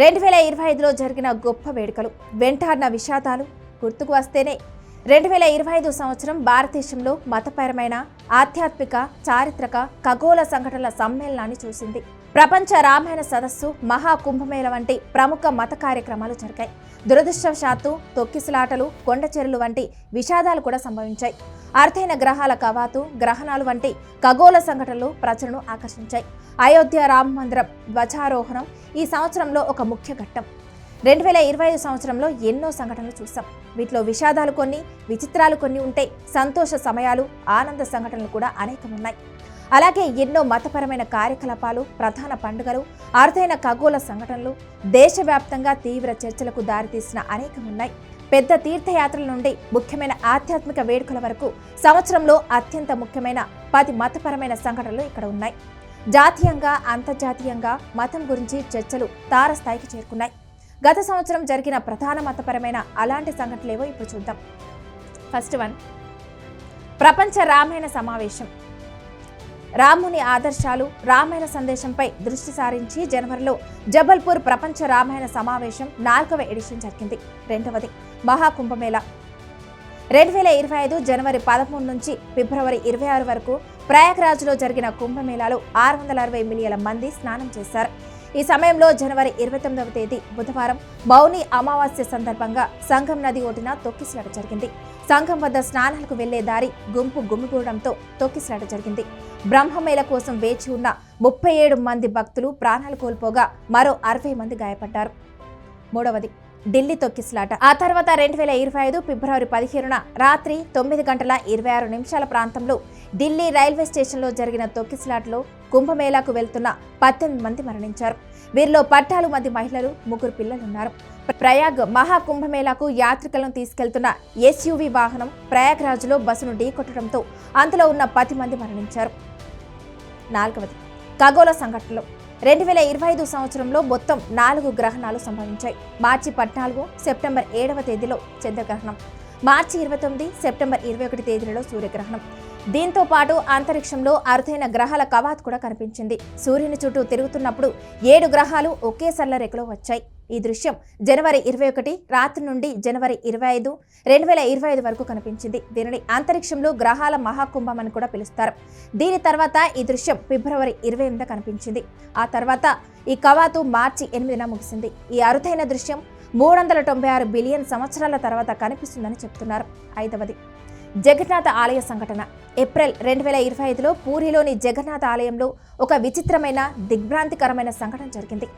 రెండు వేల ఇరవై ఐదులో జరిగిన గొప్ప వేడుకలు. వెంటాడిన విషాదాలు గుర్తుకు వస్తేనే రెండు వేల ఇరవై ఐదు సంవత్సరం భారతదేశంలో మతపరమైన ఆధ్యాత్మిక చారిత్రక ఖగోళ సంఘటనల సమ్మేళనాన్ని చూసింది. ప్రపంచ రామాయణ సదస్సు మహా కుంభమేళ వంటి ప్రముఖ మత కార్యక్రమాలు జరిగాయి. దురదృష్టవశాత్తు తొక్కిసలాటలు కొండచెరులు వంటి విషాదాలు కూడా సంభవించాయి. అర్థైన గ్రహాల కవాతు గ్రహణాలు వంటి ఖగోళ సంఘటనలు ప్రజలను ఆకర్షించాయి. అయోధ్య రామ మందిరం ధ్వజారోహణం ఈ సంవత్సరంలో ఒక ముఖ్య ఘట్టం. రెండు వేల ఇరవై ఐదు సంవత్సరంలో ఎన్నో సంఘటనలు చూసాం వీటిలో విషాదాలు కొన్ని విచిత్రాలు కొన్ని ఉంటే సంతోష సమయాలు ఆనంద సంఘటనలు కూడా అనేకం ఉన్నాయి అలాగే ఎన్నో మతపరమైన కార్యకలాపాలు ప్రధాన పండుగలు అరుదైన ఖగోళ సంఘటనలు దేశవ్యాప్తంగా తీవ్ర చర్చలకు దారితీసిన అనేకం ఉన్నాయి పెద్ద తీర్థయాత్రల నుండి ముఖ్యమైన ఆధ్యాత్మిక వేడుకల వరకు సంవత్సరంలో అత్యంత ముఖ్యమైన పది మతపరమైన సంఘటనలు ఇక్కడ ఉన్నాయి. జాతీయంగా అంతర్జాతీయంగా మతం గురించి చర్చలు తారస్థాయికి చేరుకున్నాయి. గత సంవత్సరం జరిగిన ప్రధాన మతపరమైన అలాంటి సంఘటనలేవో ఇప్పుడు చూద్దాం. ఫస్ట్ వన్ ప్రపంచ రామాయణ సమావేశం. రాముని ఆదర్శాలు రామాయణ సందేశంపై దృష్టి సారించి జనవరిలో జబల్పూర్ ప్రపంచ రామాయణ సమావేశం నాలుగవ ఎడిషన్ జరిగింది. రెండవది మహాకుంభమేళ. రెండు వేల ఇరవై ఐదు జనవరి పదమూడు నుంచి ఫిబ్రవరి ఇరవై ఆరు వరకు ప్రయాగ్రాజ్లో జరిగిన కుంభమేళాలో ఆరు వందల అరవై మిలియన్ల మంది స్నానం చేశారు. ఈ సమయంలో జనవరి ఇరవై తొమ్మిదవ తేదీ బుధవారం మౌని అమావాస్య సందర్భంగా సంఘం నది ఒడ్డున తొక్కిసలాట జరిగింది. సంఘం వద్ద స్నానాలకు వెళ్ళే దారి గుంపు గుమిగూడడంతో తొక్కిసలాట జరిగింది. బ్రహ్మమేళ కోసం వేచి ఉన్న ముప్పై ఏడు మంది భక్తులు ప్రాణాలు కోల్పోగా మరో అరవై మంది గాయపడ్డారు. మూడవది ఢిల్లీ తొక్కిసలాట. ఆ తర్వాత రెండు వేల ఇరవై ఐదు ఫిబ్రవరి పదిహేనున రాత్రి తొమ్మిది గంటల ఇరవై ఆరు నిమిషాల ప్రాంతంలో ఢిల్లీ రైల్వే స్టేషన్లో జరిగిన తొక్కిసలాటలో కుంభమేళాకు వెళ్తున్న పద్దెనిమిది మంది మరణించారు. వీరిలో పద్నాలుగు మంది మహిళలు ముగ్గురు పిల్లలున్నారు. ప్రయాగ్ మహాకుంభమేళాకు యాత్రికులను తీసుకెళ్తున్న ఎస్యూవీ వాహనం ప్రయాగ్రాజ్లో బస్సును ఢీకొట్టడంతో అందులో ఉన్న పది మంది మరణించారు. నాలుగవది ఖగోళ సంఘటనలు. రెండు వేల ఇరవై ఐదు సంవత్సరంలో మొత్తం నాలుగు గ్రహణాలు సంభవించాయి. మార్చి పద్నాలుగు సెప్టెంబర్ ఏడవ తేదీలో చంద్రగ్రహణం. మార్చి ఇరవై తొమ్మిది సెప్టెంబర్ ఇరవై ఒకటి తేదీలలో సూర్యగ్రహణం. దీంతో పాటు అంతరిక్షంలో అరుదైన గ్రహాల కవాత్ కూడా కనిపించింది. సూర్యుని చుట్టూ తిరుగుతున్నప్పుడు ఏడు గ్రహాలు ఒకే సల్ల రేఖలో వచ్చాయి. ఈ దృశ్యం జనవరి ఇరవై ఒకటి రాత్రి నుండి జనవరి ఇరవై ఐదు రెండు వేల ఇరవై ఐదు వరకు కనిపించింది. దీనిని అంతరిక్షంలో గ్రహాల మహాకుంభం అని కూడా పిలుస్తారు. దీని తర్వాత ఈ దృశ్యం ఫిబ్రవరి ఇరవై ఎనిమిది కనిపించింది. ఆ తర్వాత ఈ కవాతు మార్చి ఎనిమిదిన ముగిసింది. ఈ అరుదైన దృశ్యం మూడు వందల తొంభై ఆరు బిలియన్ సంవత్సరాల తర్వాత కనిపిస్తుందని చెప్తున్నారు. ఐదవది జగన్నాథ ఆలయ సంఘటన. ఏప్రిల్ రెండు వేల ఇరవై ఐదులో పూరిలోని జగన్నాథ ఆలయంలో ఒక విచిత్రమైన దిగ్భ్రాంతికరమైన సంఘటన జరిగింది.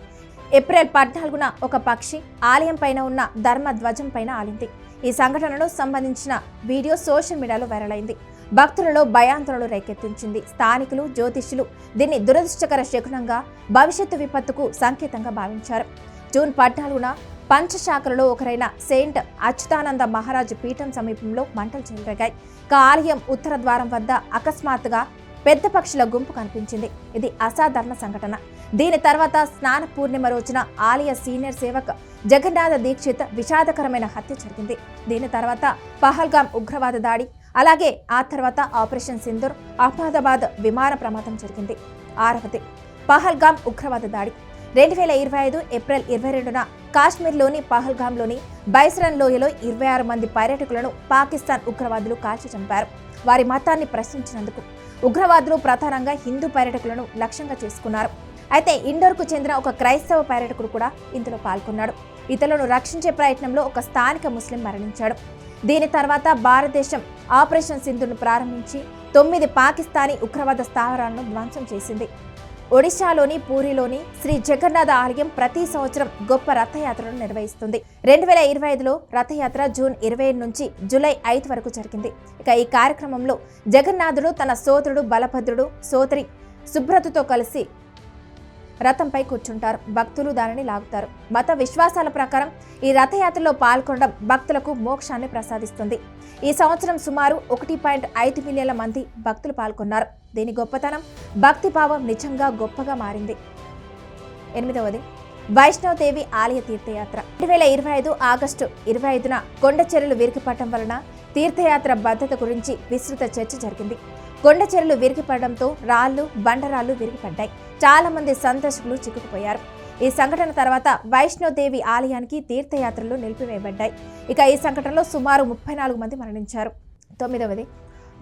ఏప్రిల్ పద్నాలుగున ఒక పక్షి ఆలయం పైన ఉన్న ధర్మ ధ్వజం పైన ఆలింది. ఈ సంఘటనలో సంబంధించిన వీడియో సోషల్ మీడియాలో వైరల్ అయింది. భక్తులలో భయాందోళనలు రేకెత్తించింది. స్థానికులు జ్యోతిష్యులు దీన్ని దురదృష్టకర శకునంగా భవిష్యత్తు విపత్తుకు సంకేతంగా భావించారు. జూన్ పద్నాలుగున పంచశాఖలలో ఒకరైన సెయింట్ అచ్యుతానంద మహారాజు పీఠం సమీపంలో మంటలు చెలరేగాయి. ఇక ఆలయం ఉత్తర ద్వారం వద్ద అకస్మాత్తుగా పెద్ద పక్షుల గుంపు కనిపించింది. ఇది అసాధారణ సంఘటన. దీని తర్వాత స్నాన పూర్ణిమ రోజున ఆలయ సీనియర్ సేవక్ జగన్నాథ దీక్షిత్ విషాదకరమైన హత్య జరిగింది. దీని తర్వాత పహల్గాం ఉగ్రవాద దాడి అలాగే ఆ తర్వాత ఆపరేషన్ సింధూర్ అహ్మదాబాద్ విమాన ప్రమాదం జరిగింది. ఆరవది పహల్గాం ఉగ్రవాద దాడి. రెండు వేల ఇరవై ఐదు ఏప్రిల్ ఇరవై రెండున కాశ్మీర్లోని పహల్గామ్లోని బైస్రన్ లోయలో ఇరవై ఆరు మంది పర్యాటకులను పాకిస్తాన్ ఉగ్రవాదులు కాల్చి చంపారు. వారి మతాన్ని ప్రశ్నించినందుకు ఉగ్రవాదులు ప్రధానంగా హిందూ పర్యాటకులను లక్ష్యంగా చేసుకున్నారు. అయితే ఇండోర్కు చెందిన ఒక క్రైస్తవ పర్యాటకుడు కూడా ఇందులో పాల్గొన్నాడు. ఇతరులను రక్షించే ప్రయత్నంలో ఒక స్థానిక ముస్లిం మరణించాడు. దీని తర్వాత భారతదేశం ఆపరేషన్ సింధును ప్రారంభించి తొమ్మిది పాకిస్తానీ ఉగ్రవాద స్థావరాలను ధ్వంసం చేసింది. ఒడిశాలోని పూరిలోని శ్రీ జగన్నాథ ఆలయం ప్రతి సంవత్సరం గొప్ప రథయాత్రను నిర్వహిస్తుంది. రెండు వేల ఇరవై ఐదులో రథయాత్ర జూన్ ఇరవై నుంచి జూలై ఐదు వరకు జరిగింది. ఇక ఈ కార్యక్రమంలో జగన్నాథుడు తన సోదరుడు బలభద్రుడు సోదరి సుబ్రతతో కలిసి రథంపై కూర్చుంటారు. భక్తులు దానిని లాగుతారు. మత విశ్వాసాల ప్రకారం ఈ రథయాత్రలో పాల్గొనడం భక్తులకు మోక్షాన్ని ప్రసాదిస్తుంది. ఈ సంవత్సరం సుమారు ఒకటి పాయింట్ ఐదు మిలియన్ల మంది భక్తులు పాల్గొన్నారు. దీని గొప్పతనం భక్తిభావం నిజంగా గొప్పగా మారింది. ఎనిమిదవది వైష్ణవదేవి ఆలయ తీర్థయాత్ర. రెండు వేల ఇరవై ఐదు ఆగస్టు ఇరవై ఐదున కొండ విరిగిపడటం వలన తీర్థయాత్ర భద్రత గురించి విస్తృత చర్చ జరిగింది. కొండ విరిగిపడడంతో రాళ్ళు బండరాళ్ళు విరిగిపడ్డాయి. చాలా మంది సందర్శకులు చిక్కుకుపోయారు. ఈ సంఘటన తర్వాత వైష్ణోదేవి ఆలయానికి తీర్థయాత్రలు నిలిపివేయబడ్డాయి. ఇక ఈ సంఘటనలో సుమారు ముప్పై నాలుగు మంది మరణించారు. తొమ్మిదవది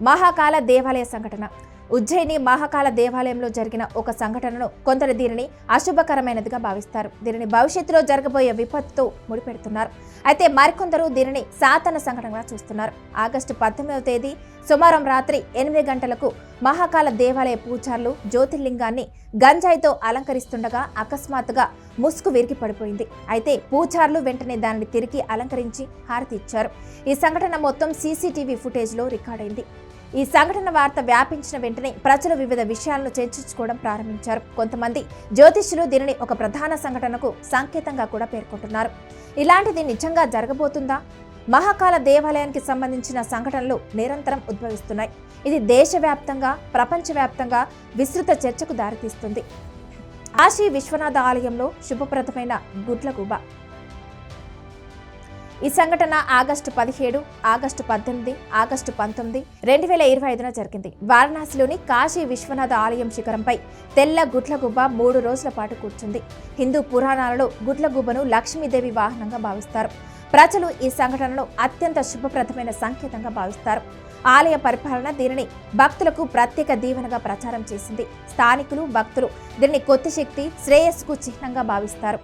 మహాకాల దేవాలయ సంఘటన. ఉజ్జయిని మహాకాల దేవాలయంలో జరిగిన ఒక సంఘటనను కొందరు దీనిని అశుభకరమైనదిగా భావిస్తారు. దీనిని భవిష్యత్తులో జరగబోయే విపత్తుతో ముడిపెడుతున్నారు. అయితే మరికొందరు దీనిని సాతన సంఘటనగా చూస్తున్నారు. ఆగస్టు పద్దెనిమిదవ తేదీ సుమారం రాత్రి ఎనిమిది గంటలకు మహాకాల దేవాలయ పూజారులు జ్యోతిర్లింగాన్ని గంజాయితో అలంకరిస్తుండగా అకస్మాత్తుగా ముసుగు విరిగి పడిపోయింది. అయితే పూజారులు వెంటనే దానిని తిరిగి అలంకరించి హారతి ఇచ్చారు. ఈ సంఘటన మొత్తం సీసీటీవీ ఫుటేజ్లో రికార్డైంది. ఈ సంఘటన వార్త వ్యాపించిన వెంటనే ప్రజలు వివిధ విషయాలను చర్చించుకోవడం ప్రారంభించారు. కొంతమంది జ్యోతిష్యులు దీనిని ఒక ప్రధాన సంఘటనకు సంకేతంగా కూడా పేర్కొంటున్నారు. ఇలాంటిది నిజంగా జరగబోతుందా? మహాకాల దేవాలయానికి సంబంధించిన సంఘటనలు నిరంతరం ఉద్భవిస్తున్నాయి. ఇది దేశవ్యాప్తంగా ప్రపంచవ్యాప్తంగా విస్తృత చర్చకు దారితీస్తుంది. కాశీ విశ్వనాథ ఆలయంలో శుభప్రదమైన గుడ్లగూబ ఈ సంఘటన ఆగస్టు పదిహేడు ఆగస్టు పద్దెనిమిది ఆగస్టు పంతొమ్మిది రెండు వేల ఇరవై ఐదున జరిగింది. వారణాసిలోని కాశీ విశ్వనాథ ఆలయం శిఖరంపై తెల్ల గుడ్లగుబ్బ మూడు రోజుల పాటు కూర్చుంది. హిందూ పురాణాలలో గుడ్లగుబ్బను లక్ష్మీదేవి వాహనంగా భావిస్తారు. ప్రజలు ఈ సంఘటనను అత్యంత శుభప్రదమైన సంకేతంగా భావిస్తారు. ఆలయ పరిపాలన దీనిని భక్తులకు ప్రత్యేక దీవెనగా ప్రచారం చేసింది. స్థానికులు భక్తులు దీనిని కొత్త శక్తి శ్రేయస్సుకు చిహ్నంగా భావిస్తారు.